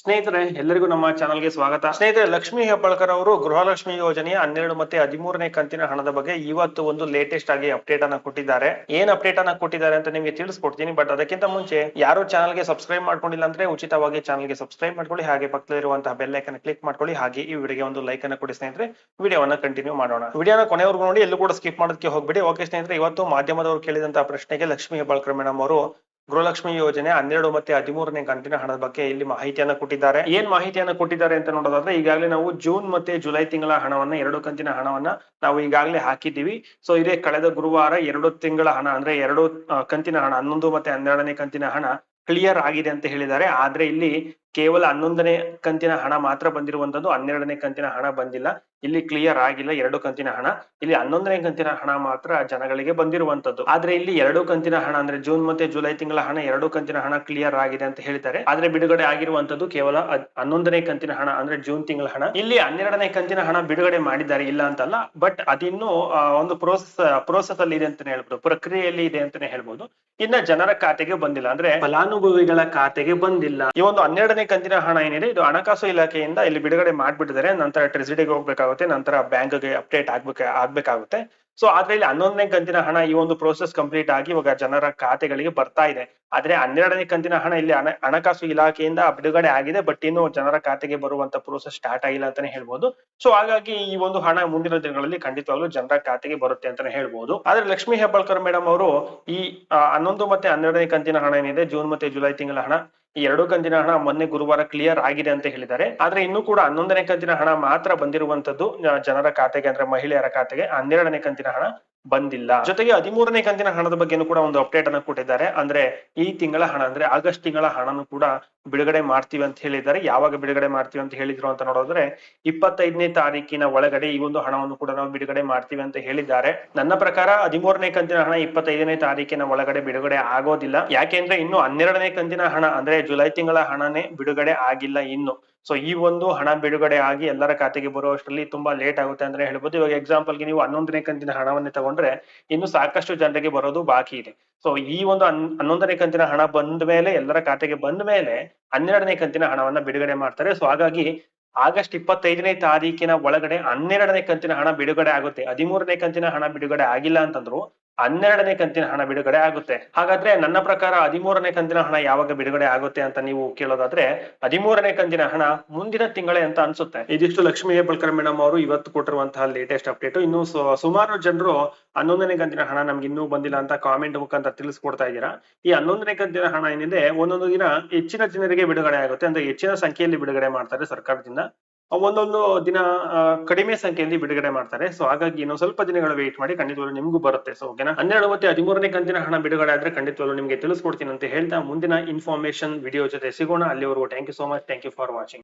ಸ್ನೇಹಿತರೆ ಎಲ್ಲರಿಗೂ ನಮ್ಮ ಚಾನಲ್ಗೆ ಸ್ವಾಗತ. ಸ್ನೇಹಿತರೆ, ಲಕ್ಷ್ಮಿ ಹೆಬ್ಬಾಳ್ಕರ್ ಅವರು ಗೃಹಲಕ್ಷ್ಮಿ ಯೋಜನೆಯ ಹನ್ನೆರಡು ಮತ್ತೆ ಹದಿಮೂರನೇ ಕಂತಿನ ಹಣದ ಬಗ್ಗೆ ಇವತ್ತು ಒಂದು ಲೇಟೆಸ್ಟ್ ಆಗಿ ಅಪ್ಡೇಟ್ ಅನ್ನ ಕೊಟ್ಟಿದ್ದಾರೆ. ಏನ್ ಅಪ್ಡೇಟ್ ಅನ್ನ ಕೊಟ್ಟಿದ್ದಾರೆ ಅಂತ ನಿಮಗೆ ತಿಳಿಸ್ಕೊಡ್ತೀನಿ ಬಟ್ ಅದಕ್ಕಿಂತ ಮುಂಚೆ ಯಾರು ಚಾನಲ್ಗೆ ಸಬ್ಸ್ಕ್ರೈಬ್ ಮಾಡ್ಕೊಂಡಿಲ್ಲ ಅಂದ್ರೆ ಉಚಿತವಾಗಿ ಚಾನಲ್ಗೆ ಸಬ್ಸ್ಕ್ರೈಬ್ ಮಾಡ್ಕೊಳ್ಳಿ, ಹಾಗೆ ಪಕ್ಕದಲ್ಲಿರುವಂತಹ ಬೆಲ್ ಐಕನ್ ಕ್ಲಿಕ್ ಮಾಡ್ಕೊಳ್ಳಿ, ಹಾಗೆ ಈ ವಿಡಿಯೋಗೆ ಒಂದು ಲೈಕ್ ಅನ್ನ ಕೊಡಿ ಸ್ನೇಹಿತರೆ. ವಿಡಿಯೋವನ್ನ ಕಂಟಿನ್ಯೂ ಮಾಡೋಣ. ವಿಡಿಯೋನ ಕೊನೆವರೆಗೂ ನೋಡಿ, ಎಲ್ಲೂ ಕೂಡ ಸ್ಕಿಪ್ ಮಾಡೋದಕ್ಕೆ ಹೋಗ್ಬೇಡಿ. ಓಕೆ ಸ್ನೇಹಿತರೆ, ಇವತ್ತು ಮಾಧ್ಯಮದವರು ಕೇಳಿದಂತಹ ಪ್ರಶ್ನೆಗೆ ಲಕ್ಷ್ಮೀ ಹೆಬ್ಬಾಳ್ಕರ್ ಮೇಡಮ್ ಅವರು ಗೃಹಲಕ್ಷ್ಮಿ ಯೋಜನೆ ಹನ್ನೆರಡು ಮತ್ತೆ ಹದಿಮೂರನೇ ಕಂತಿನ ಹಣದ ಬಗ್ಗೆ ಇಲ್ಲಿ ಮಾಹಿತಿಯನ್ನ ಕೊಟ್ಟಿದ್ದಾರೆ. ಏನ್ ಮಾಹಿತಿಯನ್ನ ಕೊಟ್ಟಿದ್ದಾರೆ ಅಂತ ನೋಡೋದಾದ್ರೆ, ಈಗಾಗಲೇ ನಾವು ಜೂನ್ ಮತ್ತೆ ಜುಲೈ ತಿಂಗಳ ಹಣವನ್ನ, ಎರಡು ಕಂತಿನ ಹಣವನ್ನ ನಾವು ಈಗಾಗಲೇ ಹಾಕಿದ್ದೀವಿ. ಸೊ ಇದೇ ಕಳೆದ ಗುರುವಾರ ಎರಡು ತಿಂಗಳ ಹಣ, ಅಂದ್ರೆ ಎರಡು ಕಂತಿನ ಹಣ, ಹನ್ನೊಂದು ಮತ್ತೆ ಹನ್ನೆರಡನೇ ಕಂತಿನ ಹಣ ಕ್ಲಿಯರ್ ಆಗಿದೆ ಅಂತ ಹೇಳಿದ್ದಾರೆ. ಆದ್ರೆ ಇಲ್ಲಿ ಕೇವಲ ಹನ್ನೊಂದನೇ ಕಂತಿನ ಹಣ ಮಾತ್ರ ಬಂದಿರುವಂತದ್ದು, ಹನ್ನೆರಡನೇ ಕಂತಿನ ಹಣ ಬಂದಿಲ್ಲ. ಇಲ್ಲಿ ಕ್ಲಿಯರ್ ಆಗಿಲ್ಲ, ಎರಡು ಕಂತಿನ ಹಣ. ಇಲ್ಲಿ ಹನ್ನೊಂದನೇ ಕಂತಿನ ಹಣ ಮಾತ್ರ ಜನಗಳಿಗೆ ಬಂದಿರುವಂತದ್ದು. ಆದ್ರೆ ಇಲ್ಲಿ ಎರಡು ಕಂತಿನ ಹಣ ಅಂದ್ರೆ ಜೂನ್ ಮತ್ತೆ ಜುಲೈ ತಿಂಗಳ ಹಣ, ಎರಡು ಕಂತಿನ ಹಣ ಕ್ಲಿಯರ್ ಆಗಿದೆ ಅಂತ ಹೇಳ್ತಾರೆ. ಆದ್ರೆ ಬಿಡುಗಡೆ ಆಗಿರುವಂತದ್ದು ಕೇವಲ ಹನ್ನೊಂದನೇ ಕಂತಿನ ಹಣ ಅಂದ್ರೆ ಜೂನ್ ತಿಂಗಳ ಹಣ. ಇಲ್ಲಿ ಹನ್ನೆರಡನೇ ಕಂತಿನ ಹಣ ಬಿಡುಗಡೆ ಮಾಡಿದ್ದಾರೆ, ಇಲ್ಲ ಅಂತಲ್ಲ ಬಟ್ ಅದಿನ್ನು ಒಂದು ಪ್ರೋಸೆಸ್ ಪ್ರೋಸೆಸ್ ಅಲ್ಲಿ ಇದೆ ಅಂತಾನೆ ಹೇಳ್ಬೋದು, ಪ್ರಕ್ರಿಯೆಯಲ್ಲಿ ಇದೆ ಅಂತಾನೆ ಹೇಳ್ಬೋದು. ಇನ್ನ ಜನರ ಖಾತೆಗೆ ಬಂದಿಲ್ಲ ಅಂದ್ರೆ ಫಲಾನುಭವಿಗಳ ಖಾತೆಗೆ ಬಂದಿಲ್ಲ. ಈ ಒಂದು ಹನ್ನೆರಡನೇ ಕಂತಿನ ಹಣ ಏನಿದೆ, ಇದು ಹಣಕಾಸು ಇಲಾಖೆಯಿಂದ ಇಲ್ಲಿ ಬಿಡುಗಡೆ ಮಾಡ್ಬಿಟ್ಟಿದ್ದಾರೆ. ನಂತರ ಟ್ರೆಸಿಡಿಗೆ ಹೋಗ್ಬೇಕಾಗುತ್ತೆ, ನಂತರ ಬ್ಯಾಂಕ್ಗೆ ಅಪ್ಡೇಟ್ ಆಗ್ಬೇಕು, ಆಗ್ಬೇಕಾಗುತ್ತೆ. ಸೊ ಆದ್ರೆ ಇಲ್ಲಿ ಹನ್ನೊಂದನೇ ಕಂತಿನ ಹಣ ಈ ಒಂದು ಪ್ರೋಸೆಸ್ ಕಂಪ್ಲೀಟ್ ಆಗಿ ಇವಾಗ ಜನರ ಖಾತೆಗಳಿಗೆ ಬರ್ತಾ ಇದೆ. ಆದ್ರೆ ಹನ್ನೆರಡನೇ ಕಂತಿನ ಹಣ ಇಲ್ಲಿ ಹಣ, ಹಣಕಾಸು ಇಲಾಖೆಯಿಂದ ಬಿಡುಗಡೆ ಆಗಿದೆ ಬಟ್ ಇನ್ನು ಜನರ ಖಾತೆಗೆ ಬರುವಂತ ಪ್ರೋಸೆಸ್ ಸ್ಟಾರ್ಟ್ ಆಗಿಲ್ಲ ಅಂತಾನೆ ಹೇಳ್ಬಹುದು ಸೊ ಹಾಗಾಗಿ ಈ ಒಂದು ಹಣ ಮುಂದಿನ ದಿನಗಳಲ್ಲಿ ಖಂಡಿತವಾಗ್ಲೂ ಜನರ ಖಾತೆಗೆ ಬರುತ್ತೆ ಅಂತಾನೆ ಹೇಳ್ಬೋದು. ಆದ್ರೆ ಲಕ್ಷ್ಮಿ ಹೆಬ್ಬಾಳ್ಕರ್ ಮೇಡಮ್ ಅವರು ಈ ಹನ್ನೊಂದು ಮತ್ತೆ ಹನ್ನೆರಡನೇ ಕಂತಿನ ಹಣ ಏನಿದೆ, ಜೂನ್ ಮತ್ತೆ ಜುಲೈ ತಿಂಗಳ ಹಣ ಈ ಎರಡು ಕಂತಿನ ಹಣ ಮೊನ್ನೆ ಗುರುವಾರ ಕ್ಲಿಯರ್ ಆಗಿದೆ ಅಂತ ಹೇಳಿದ್ದಾರೆ. ಆದ್ರೆ ಇನ್ನೂ ಕೂಡ ಹನ್ನೊಂದನೇ ಕಂತಿನ ಹಣ ಮಾತ್ರ ಬಂದಿರುವಂತದ್ದು ಜನರ ಖಾತೆಗೆ ಅಂದ್ರೆ ಮಹಿಳೆಯರ ಖಾತೆಗೆ ಹನ್ನೆರಡನೇ ಕಂತಿನ ಹಣ ಬಂದಿಲ್ಲ. ಜೊತೆಗೆ ಹದಿಮೂರನೇ ಕಂತಿನ ಹಣದ ಬಗ್ಗೆನೂ ಕೂಡ ಒಂದು ಅಪ್ಡೇಟ್ ಅನ್ನು ಕೊಟ್ಟಿದ್ದಾರೆ. ಅಂದ್ರೆ ಈ ತಿಂಗಳ ಹಣ ಅಂದ್ರೆ ಆಗಸ್ಟ್ ತಿಂಗಳ ಹಣನು ಕೂಡ ಬಿಡುಗಡೆ ಮಾಡ್ತೀವಿ ಅಂತ ಹೇಳಿದ್ದಾರೆ. ಯಾವಾಗ ಬಿಡುಗಡೆ ಮಾಡ್ತೀವಿ ಅಂತ ಹೇಳಿದ್ರು ಅಂತ ನೋಡಿದ್ರೆ, ಇಪ್ಪತ್ತೈದನೇ ತಾರೀಕಿನ ಒಳಗಡೆ ಈ ಒಂದು ಹಣವನ್ನು ಕೂಡ ನಾವು ಬಿಡುಗಡೆ ಮಾಡ್ತೀವಿ ಅಂತ ಹೇಳಿದ್ದಾರೆ. ನನ್ನ ಪ್ರಕಾರ ಹದಿಮೂರನೇ ಕಂತಿನ ಹಣ ಇಪ್ಪತ್ತೈದನೇ ತಾರೀಕಿನ ಒಳಗಡೆ ಬಿಡುಗಡೆ ಆಗೋದಿಲ್ಲ. ಯಾಕೆಂದ್ರೆ ಇನ್ನು ಹನ್ನೆರಡನೇ ಕಂತಿನ ಹಣ, ಅಂದ್ರೆ ಜುಲೈ ತಿಂಗಳ ಹಣನೇ ಬಿಡುಗಡೆ ಆಗಿಲ್ಲ ಇನ್ನು. ಸೊ ಈ ಒಂದು ಹಣ ಬಿಡುಗಡೆ ಆಗಿ ಎಲ್ಲರ ಖಾತೆಗೆ ಬರುವಷ್ಟರಲ್ಲಿ ತುಂಬಾ ಲೇಟ್ ಆಗುತ್ತೆ ಅಂದ್ರೆ ಹೇಳ್ಬೋದು. ಇವಾಗ ಎಕ್ಸಾಂಪಲ್ಗೆ ನೀವು ಹನ್ನೊಂದನೇ ಕಂತಿನ ಹಣವನ್ನೇ ತಗೊಂಡ್ರೆ, ಇನ್ನು ಸಾಕಷ್ಟು ಜನರಿಗೆ ಬರೋದು ಬಾಕಿ ಇದೆ. ಸೊ ಈ ಒಂದು ಹನ್- ಹನ್ನೊಂದನೇ ಕಂತಿನ ಹಣ ಬಂದ ಮೇಲೆ, ಎಲ್ಲರ ಖಾತೆಗೆ ಬಂದ ಮೇಲೆ, ಹನ್ನೆರಡನೇ ಕಂತಿನ ಹಣವನ್ನ ಬಿಡುಗಡೆ ಮಾಡ್ತಾರೆ. ಸೊ ಹಾಗಾಗಿ ಆಗಸ್ಟ್ ಇಪ್ಪತ್ತೈದನೇ ತಾರೀಕಿನ ಒಳಗಡೆ ಹನ್ನೆರಡನೇ ಕಂತಿನ ಹಣ ಬಿಡುಗಡೆ ಆಗುತ್ತೆ. ಹದಿಮೂರನೇ ಕಂತಿನ ಹಣ ಬಿಡುಗಡೆ ಆಗಿಲ್ಲ ಅಂತಂದ್ರು ಹನ್ನೆರಡನೇ ಕಂತಿನ ಹಣ ಬಿಡುಗಡೆ ಆಗುತ್ತೆ. ಹಾಗಾದ್ರೆ ನನ್ನ ಪ್ರಕಾರ ಹದಿಮೂರನೇ ಕಂತಿನ ಹಣ ಯಾವಾಗ ಬಿಡುಗಡೆ ಆಗುತ್ತೆ ಅಂತ ನೀವು ಕೇಳೋದಾದ್ರೆ ಹದಿಮೂರನೇ ಕಂತಿನ ಹಣ ಮುಂದಿನ ತಿಂಗಳೇ ಅಂತ ಅನ್ಸುತ್ತೆ. ಇದಿಷ್ಟು ಲಕ್ಷ್ಮೀ ಹೆಬ್ಬಳ್ಕರ್ ಮೇಡಮ್ ಅವರು ಇವತ್ತು ಕೊಟ್ಟಿರುವಂತಹ ಲೇಟೆಸ್ಟ್ ಅಪ್ಡೇಟ್ ಇನ್ನು ಸುಮಾರು ಜನರು ಹನ್ನೊಂದನೇ ಕಂತಿನ ಹಣ ನಮ್ಗೆ ಇನ್ನೂ ಬಂದಿಲ್ಲ ಅಂತ ಕಾಮೆಂಟ್ ಮುಖಾಂತರ ತಿಳಿಸ್ಕೊಡ್ತಾ ಇದ್ದೀರಾ? ಈ ಹನ್ನೊಂದನೇ ಕಂತಿನ ಹಣ ಏನಿದೆ, ಒಂದೊಂದು ದಿನ ಹೆಚ್ಚಿನ ಜನರಿಗೆ ಬಿಡುಗಡೆ ಆಗುತ್ತೆ. ಅಂದ್ರೆ ಹೆಚ್ಚಿನ ಸಂಖ್ಯೆಯಲ್ಲಿ ಬಿಡುಗಡೆ ಮಾಡ್ತಾರೆ ಸರ್ಕಾರದಿಂದ. ಒಂದೊಂದು ದಿನ ಕಡಿಮೆ ಸಂಖ್ಯೆಯಲ್ಲಿ ಬಿಡುಗಡೆ ಮಾಡ್ತಾರೆ. ಸೊ ಹಾಗಾಗಿ ಇನ್ನೊಂದು ಸ್ವಲ್ಪ ದಿನಗಳು ವೇಟ್ ಮಾಡಿ ಖಂಡಿತವಾಗ್ಲೂ ನಿಮಗೂ ಬರುತ್ತೆ. ಸೊ ಓಕೆನಾ ಹನ್ನೆರಡು ಮತ್ತೆ ಹದಿಮೂರನೇ ಕಂತಿನ ಹಣ ಬಿಡುಗಡೆ ಆದ್ರೆ ಖಂಡಿತವಾಗ್ಲೂ ನಿಮಗೆ ತಿಳಿಸ್ಕೊಡ್ತೀನಿ ಅಂತ ಹೇಳ್ತಾ ಮುಂದಿನ ಇನ್ಫಾರ್ಮೇಶನ್ ವಿಡಿಯೋ ಜೊತೆ ಸಿಗೋಣ. ಅಲ್ಲಿವರೆಗೂ thank you so much thank you for watching